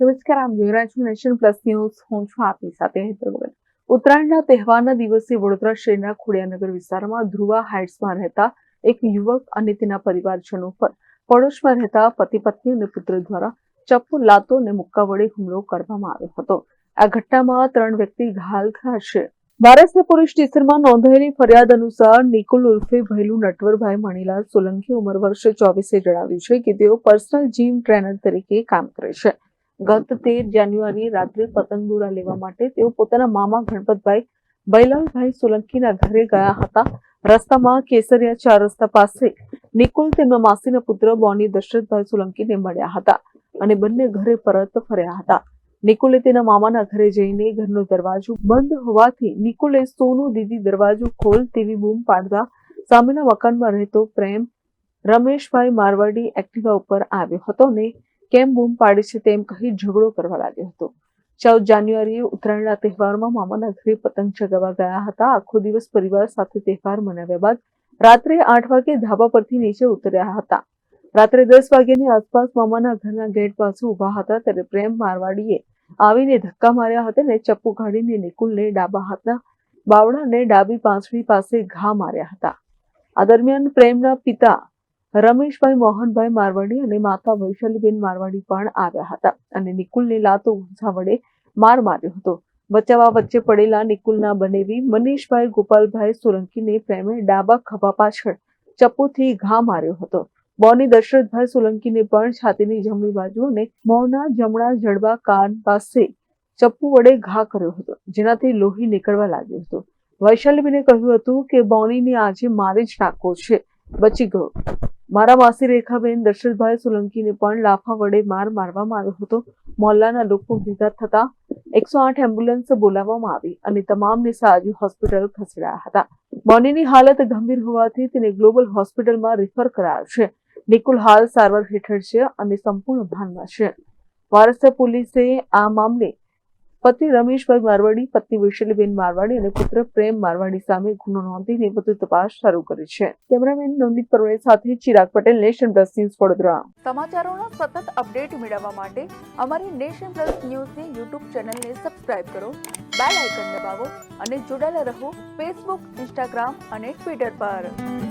નમસ્કાર, આમ જોઈ રહ્યા નેશન પ્લસ ન્યૂઝ. હું છું આપની સાથે હેતર ઉત્તરાયણના તહેવારના દિવસે વડોદરા શહેરના ખોડિયાનગર વિસ્તારમાં ધ્રુવા હાઇટ્સમાં રહેતા એક યુવક અને તેના પરિવારજનો પર પડોશમાં રહેતા પતિ પત્ની અને પુત્ર દ્વારા ચપ્પુ લાતો અને મુક્કા વડે હુમલો કરવામાં આવ્યો હતો. આ ઘટનામાં ત્રણ વ્યક્તિ ઘાયલ થયા છે. વારસના પોલીસ સ્ટેશનમાં નોંધાયેલી ફરિયાદ અનુસાર નિકુલ ઉર્ફે ભૈલુ નટવરભાઈ મણીલાલ સોલંકી ઉંમર વર્ષે ચોવીસે જણાવ્યું છે કે તેઓ પર્સનલ જીમ ટ્રેનર તરીકે કામ કરે છે. ગત તેર જાન્યુઆરી રાત્રે પતંગ દોરા લેવા માટે તેઓ પોતાના મામા ગણપતભાઈ બૈલાલભાઈ સોલંકીના ઘરે ગયા હતા. રસ્તામાં કેસરિયા ચાર રસ્તા પાસે નિકુલ તેમના માસીના પુત્ર બોની દશરથભાઈ સોલંકીને મળ્યા હતા અને બંને ઘરે પરત ફર્યા હતા. નિકુલે તેના મામાના ઘરે જઈને ઘરનો દરવાજો બંધ હોવાથી નિકુલે સોનું દીદી દરવાજો ખોલ તેવી બૂમ પાડતા સામેના મકાનમાં રહેતો પ્રેમ રમેશભાઈ મારવાડી એક્ટિવા ઉપર આવ્યો હતો ને કેમ બૂમ પાડે છે તેમ કહી ઝઘડો કરવા લાગ્યો હતો. ચૌદ જાન્યુઆરીએ ઉત્તરાયણના તહેવારમાં મામાના ઘરે પતંગ ચગાવવા ગયા હતા. આખો દિવસ પરિવાર સાથે તહેવાર મનાવ્યા બાદ રાત્રે આઠ વાગે ધાબા પરથી નીચે ઉતર્યા હતા. રાત્રે દસ વાગ્યાની આસપાસ મામાના ઘરના ગેટ પાસે ઊભા હતા ત્યારે પ્રેમ મારવાડીએ આવીને ધક્કા માર્યા હતા ને ચપ્પુ કાઢીને નિકુલને ડાબા હાથના બાવડાને ડાબી પાંસળી પાસે ઘા માર્યા હતા. આ દરમિયાન પ્રેમના પિતા રમેશભાઈ મોહનભાઈ મારવાડી અને માતા વૈશાલીબેન મારવાડી પણ આવ્યા હતા અને નિકુલને લાતો ઊંઝા વડે માર માર્યો હતો. બચાવવા વચ્ચે પડેલા નિકુલના બનેવી મનીષભાઈ ગોપાલભાઈ સોલંકીને પ્રેમે ડાબા ખભા પાછળ ચપ્પુથી ઘા માર્યો હતો. બોની દશરથભાઈ સોલંકીને પણ છાતીની જમણી બાજુ અને મોંના જમણા જડબા કાન પાસે ચપ્પુ વડે ઘા કર્યો હતો, જેનાથી લોહી નીકળવા લાગ્યો હતો. વૈશાલીબેને કહ્યું હતું કે, બોનીને આજે મારી જ નાખવો છે, બચી ગયો. મારા માસી રેખાબેન દર્શનભાઈ સોલંકીને પણ લાફા વડે માર મારવામાં આવ્યો હતો. મોહલ્લાના લોકો ભેગા થતા એકસો આઠ એમ્બ્યુલન્સ બોલાવવામાં આવી અને તમામને સાજુ હોસ્પિટલ ખસેડાયા હતા. બંનેની હાલત ગંભીર હોવાથી તેને ગ્લોબલ હોસ્પિટલમાં રિફર કરાયો છે. નિકુલ હાલ સારવાર હેઠળ છે અને સંપૂર્ણ ભાનમાં છે. વારસા પોલીસે આ મામલે પતિ રમેશભાઈ મારવાડી, પત્ની વૈશાલીબેન મારવાડી અને પુત્ર પ્રેમ મારવાડી સામે ગુનો નોંધીને વધુ તપાસ શરૂ કરી છે. કેમેરામેન નવનીત પરમાર સાથે Chirag Patel, nation plus news Vadodara. સમાચારોના સતત અપડેટ મેળવવા માટે અમારી નેશન પ્લસ ન્યૂઝની યુટ્યુબ ચેનલને સબસ્ક્રાઇબ કરો, બેલ આઇકન દબાવો અને જોડાયેલા રહો ફેસબુક, ઇન્સ્ટાગ્રામ અને ટ્વિટર પર.